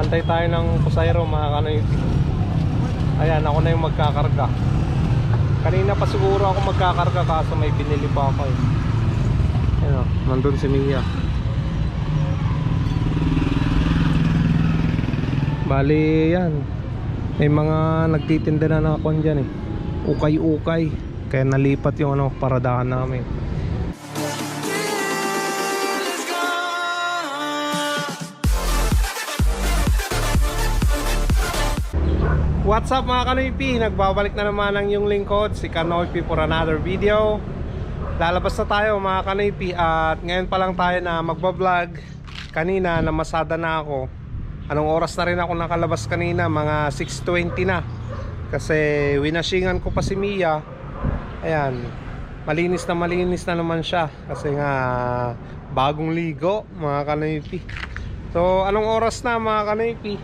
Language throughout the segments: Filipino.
Antay tayo ng Pusayro mga kanoypi. Ayan, ako na yung magkakarga. Kanina pa siguro ako magkakarga kaso may binili pa ako eh. Ayan o, nandun si Mia. Bali yan. May mga nagtitinda na ng akon dyan eh. Ukay-ukay. Kaya nalipat yung ano, paradahan namin. What's up mga Kanoypi? Nagbabalik na naman ang yung lingkod si Kanoypi for another video. Lalabas na tayo mga Kanoypi At ngayon pa lang tayo na magbablog. Kanina namasada na ako. Anong oras na rin ako nakalabas kanina? Mga 6.20 na. Kasi winashingan ko pa si Mia. Ayan Malinis na malinis na naman siya. Kasi nga bagong ligo mga Kanoypi So anong oras na mga Kanoypi?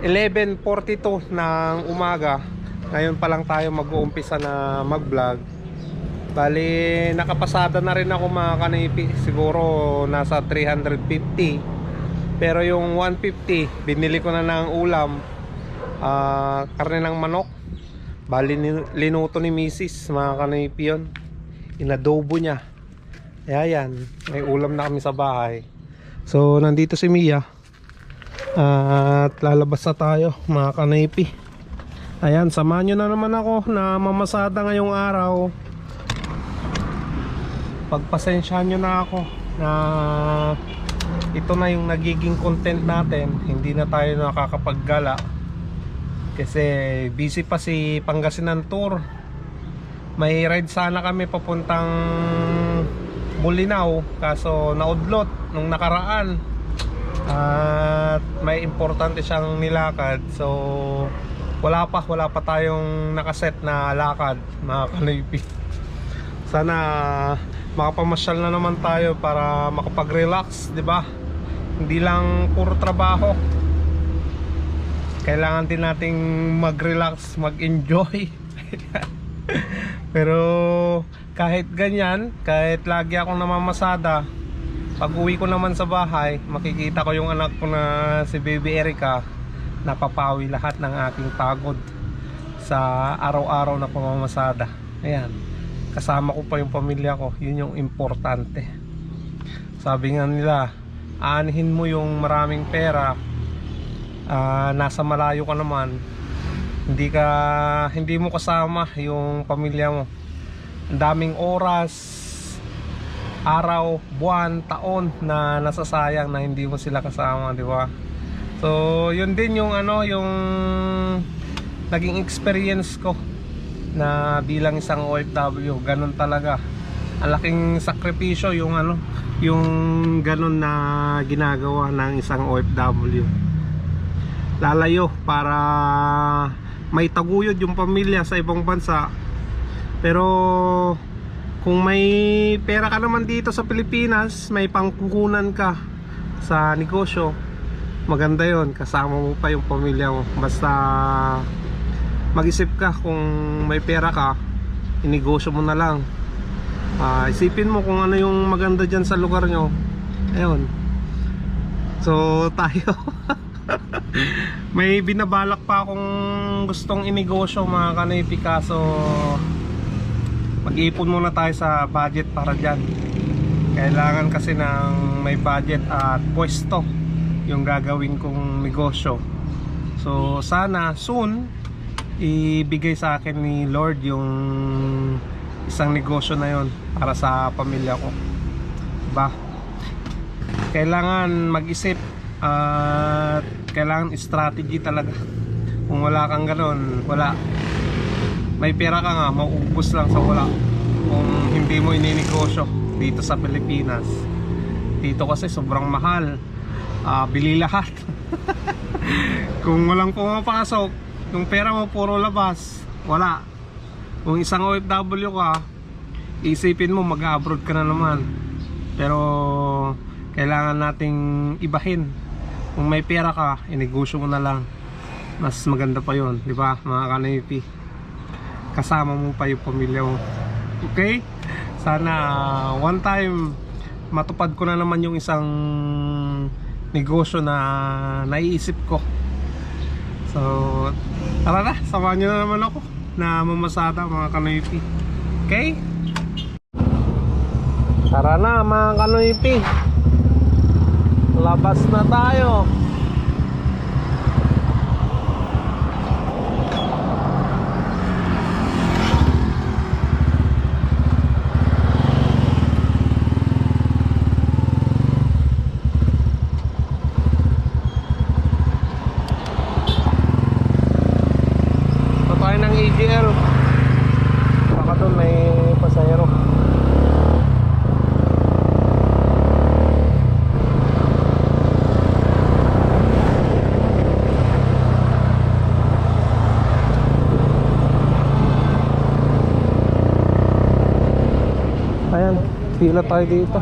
11.42 ng umaga. Ngayon pa lang tayo mag-uumpisa na mag-vlog. Bali, nakapasada na rin ako mga kanipi. Siguro nasa 350 Pero yung 150 Binili ko na ng ulam. Ah, Karne ng manok. Bali, linuto ni Mrs. Mga kanipi yun. Inadobo niya. Kaya yan, may ulam na kami sa bahay. So, nandito si Mia at lalabas na tayo mga kanaypi Ayan, samahan nyo na naman ako na mamasada ngayong araw. Pagpasensyahan nyo na ako na ito na yung nagiging content natin. Hindi na tayo nakakapaggala. Kasi busy pa si Pangasinan Tour. May ride sana kami papuntang Bulinaw Kaso naudlot nung nakaraan at may importante siyang nilakad. So wala pa wala pa tayong nakaset na lakad mga kanipi sana makapamasyal na naman tayo para makapag-relax di ba? Hindi lang puro trabaho. Kailangan din nating mag-relax mag-enjoy. Pero kahit ganyan kahit lagi akong namamasada pag uwi ko naman sa bahay, makikita ko yung anak ko na si Baby Erica napapawi lahat ng aking pagod sa araw-araw na pamamasada. Ayan. Kasama ko pa yung pamilya ko. Yun yung importante. Sabi nga nila, aanihin mo yung maraming pera ah, nasa malayo ka naman hindi ka hindi mo kasama yung pamilya mo ang daming oras araw, buwan, taon na nasasayang na hindi mo sila kasama, di ba? So, yun din yung ano, yung naging experience ko na bilang isang OFW, ganun talaga. Ang laking sakripisyo yung ano, yung ganun na ginagawa ng isang OFW. Lalayo para may taguyod yung pamilya sa ibang bansa. Pero kung may pera ka naman dito sa Pilipinas, may pangkukunan ka sa negosyo, maganda yon kasama mo pa yung pamilya mo. Basta mag-isip ka kung may pera ka, inegosyo mo na lang. Ah, isipin mo kung ano yung maganda dyan sa lugar nyo. Ayun. So, tayo. may binabalak pa akong gustong inegosyo mga kanay Picasso mag-ipon muna tayo sa budget para dyan. Kailangan kasi ng may budget at pwesto yung gagawin kong negosyo. So sana soon ibigay sa akin ni Lord yung isang negosyo na yon para sa pamilya ko. Ba kailangan mag-isip at kailangan strategy talaga. Kung wala kang ganon wala may pera ka nga, mauubos lang sa wala. Kung hindi mo ininegosyo dito sa Pilipinas dito kasi sobrang mahal. Ah, bili lahat. Kung walang pumapasok yung pera mo puro labas wala. Kung isang OFW ka isipin mo mag-abroad ka na naman. Pero kailangan nating ibahin. Kung may pera ka inegosyo mo na lang. Mas maganda pa yon di ba mga kanipi kasama mo pa yung pamilya mo okay sana one time matupad ko na naman yung isang negosyo na naiisip ko. So, tara na, samahan nyo na naman ako na mamasada mga kanoypi. Okay? Tara na mga kanoypi. Labas na tayo. Pa tayo ng AGL. Baka doon may pasahero. Ayan, pila tayo dito.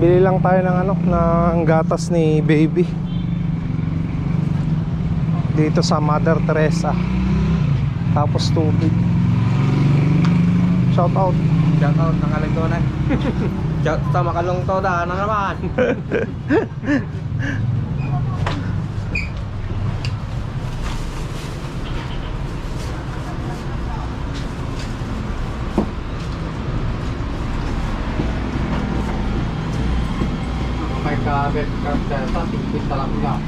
Bili lang tayo ng ano, ng gatas ni baby. Dito sa Mother Teresa. Tapos tubig. Shout out. Shout out ng Kalungtonan. Shout sa Makalungtonan na naman. May kabit karta sa tingkit talaga.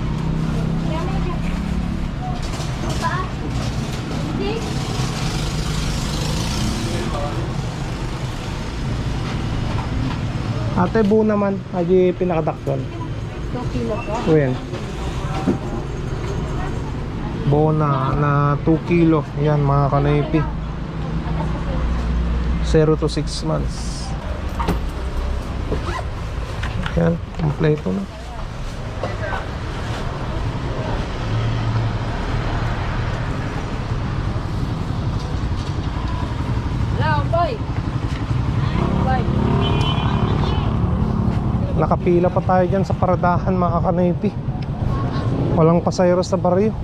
Ate Bu naman, aji pinakadakson. 2 kilo po. Uyan. Bona na 2 kilo. Yan mga kanaypi. 0 to 6 months. Yan, kompleto na. Nakapila pa tayo dyan sa paradahan mga kanaypi. Walang pasayro sa baryo.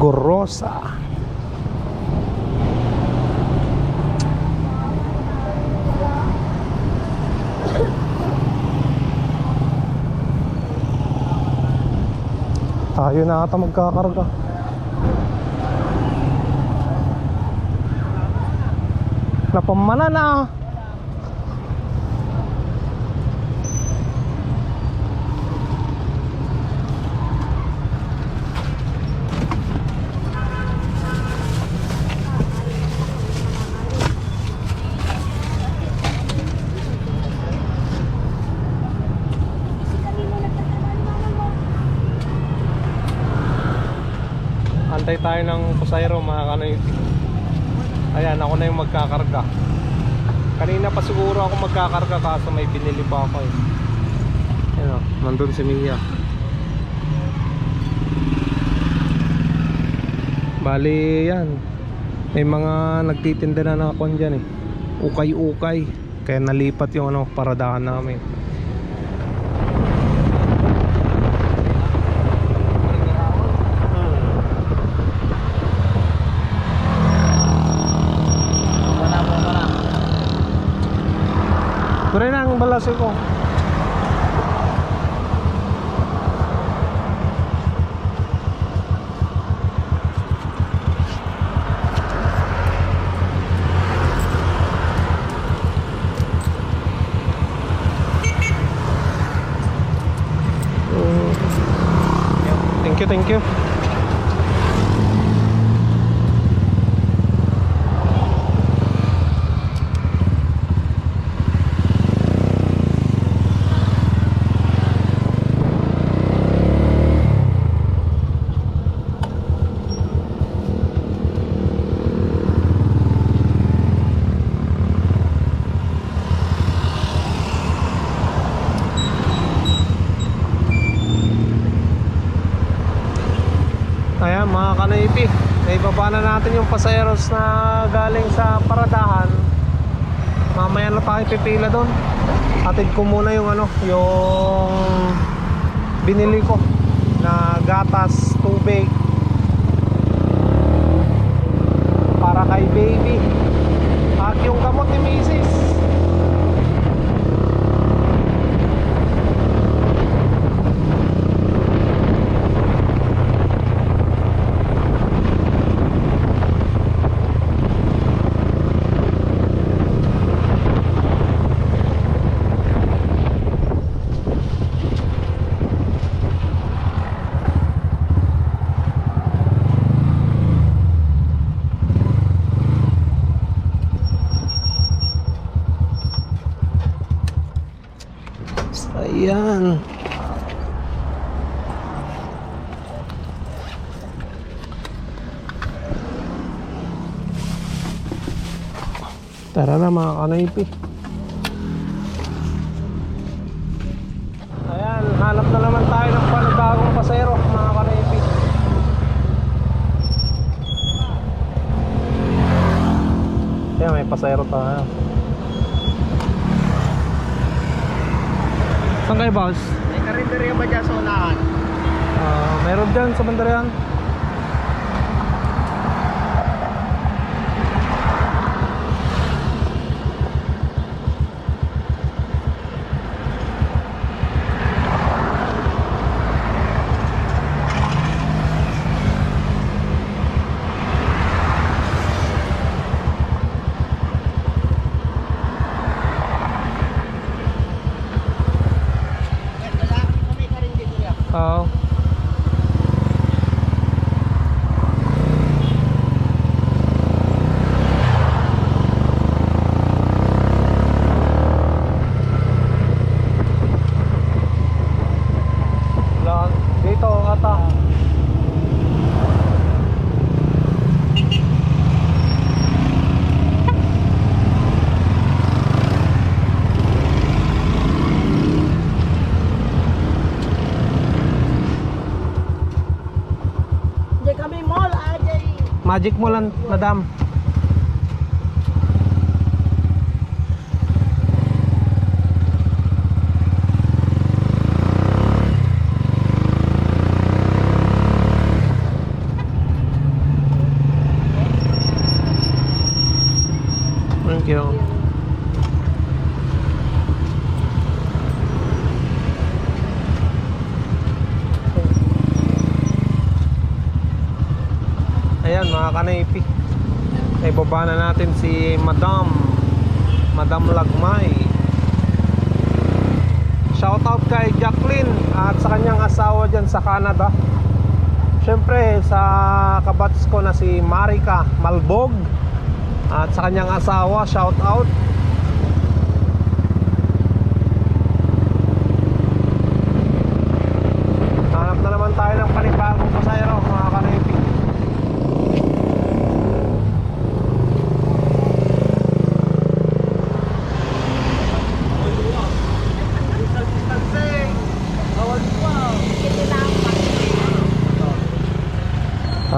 Gorosa. Tayo na ata magkakarga. Napamana na. Antay tayo ng pasayro mga kanoy. Ayan, ako na yung magkakarga. Kanina pa siguro ako magkakarga kaso may binili pa ako eh. Ayan o, nandun si Mia. Bali yan. May mga nagtitinda na ng akon dyan eh. Ukay-ukay. Kaya nalipat yung ano, paradahan namin. Wala mo wala. Pare na ang balasyo ko. Mm. Thank you, thank you. kanaypi. Naibaba na natin yung pasayeros na galing sa paradahan. Mamaya na tayo pipila doon. Atid ko muna yung ano, yung binili ko na gatas, tubig para kay baby. At yung gamot ni Mrs. Ayan. Tara na mga kanaypi. Ayan, hanap na naman tayo ng panibagong pasero mga kanaypi. Ayan, may pasero tayo. Saan kayo boss? May karinderya ba dyan sa unahan? Ah, meron dyan sa bandarian. May karinderya. Oo. Wala. Dito ata. Diyan kami mall, ah, diyan. Magic mo lang, madam. Thank you. Kanaypi Ibaba na natin si Madam Madam Lagmay. Shoutout kay Jacqueline At sa kanyang asawa dyan sa Canada. Siyempre sa kabats ko na si Marika Malbog At sa kanyang asawa Shoutout. Hanap na naman tayo ng panibagong pasayro mga kanaypi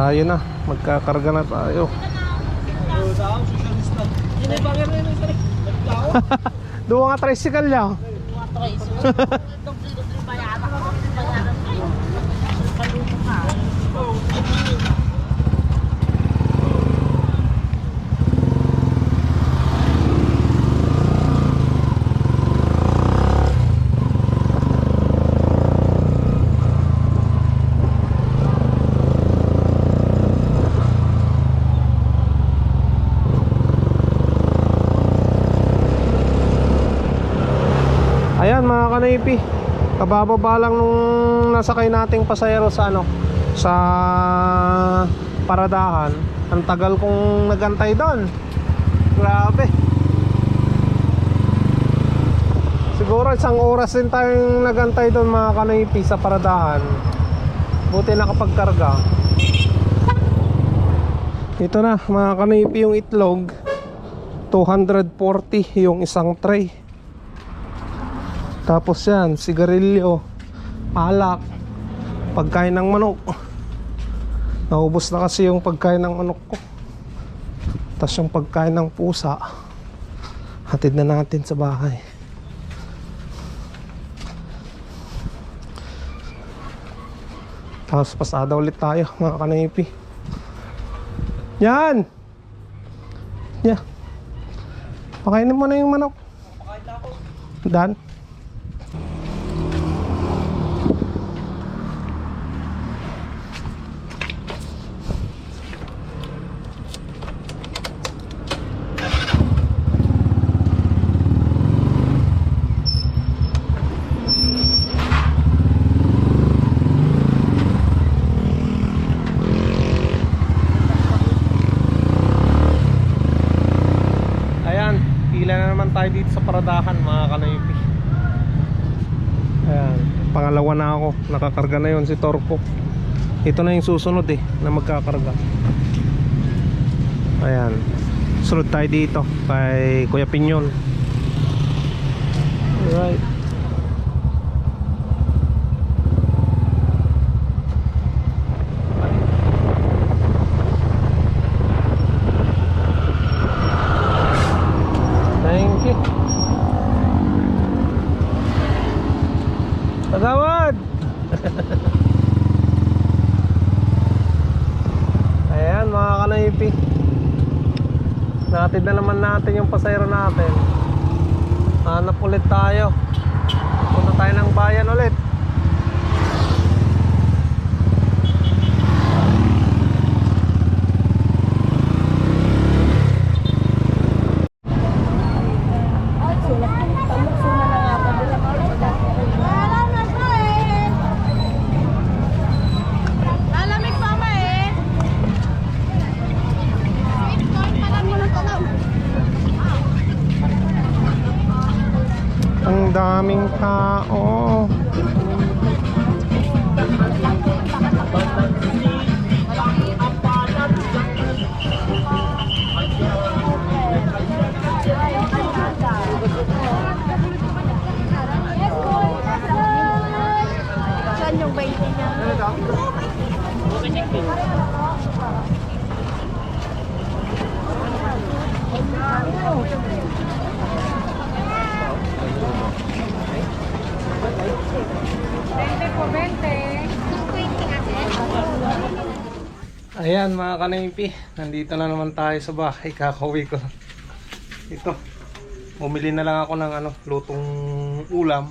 Ayun na, magkakarga na tayo. Doon nga tricycle niya. Ayan mga kanaypi Kabababa lang nung nasakay nating pasayero sa ano Sa paradahan. Ang tagal kong nagantay doon. Grabe. Siguro isang oras din tayong nagantay doon mga kanaypi sa paradahan. Buti nakapagkarga. Ito na mga kanaypi yung itlog. 240 yung isang tray tapos yan, sigarilyo, alak, pagkain ng manok. Naubos na kasi yung pagkain ng manok ko. Tapos yung pagkain ng pusa, hatid na natin sa bahay. Tapos pasada ulit tayo mga kanipi. Yan! Yan. Pakainin mo na yung manok. Dan. Ayan, pila na naman paradahan mga kanaypi. Ayan, pangalawa na ako. Nakakarga na yon si Torpo. Ito na yung susunod eh, na magkakarga. Ayan. Sunod tayo dito kay Kuya Pinyon. Alright. Thank you. Pagawad! Ayan mga kanaypi. Natid na naman natin yung pasayro natin. Hanap ulit tayo. Ayan mga kanaypi, nandito na naman tayo sa bahay, kakauwi ko. Ito, bumili na lang ako ng ano, lutong ulam.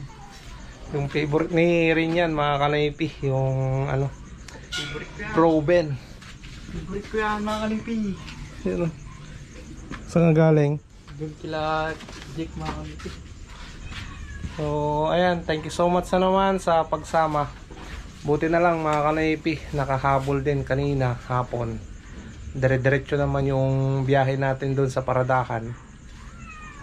Yung favorite ni Rin yan mga kanaypi, yung ano, proben. Favorite ko yan mga kalimpi. Yun. Saan galing? Doon kila Jake mga kalimpi. So, ayan, thank you so much sa naman sa pagsama. Buti na lang mga kanaypi, nakahabol din kanina, hapon. Dire-diretso naman yung biyahe natin doon sa Paradakan.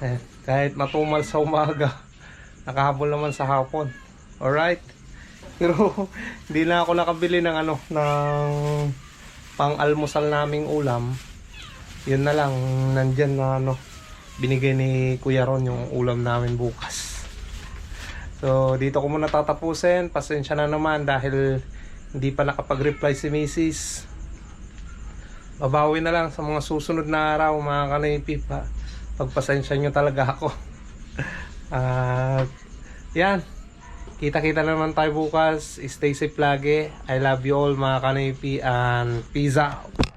Eh, kahit matumal sa umaga, nakahabol naman sa hapon. Alright? Pero hindi na ako nakabili ng ano, ng pang-almusal naming ulam. Yun na lang, nandyan na ano, binigay ni Kuya Ron yung ulam namin bukas. So, dito ko muna tatapusin. Pasensya na naman dahil hindi pa nakapag-reply si Mrs. Babawi na lang sa mga susunod na araw, mga kanaypi pa. Pagpasensya nyo talaga ako. At, yan. Kita-kita na naman tayo bukas. Stay safe lagi. I love you all, mga kanaypi. And peace out.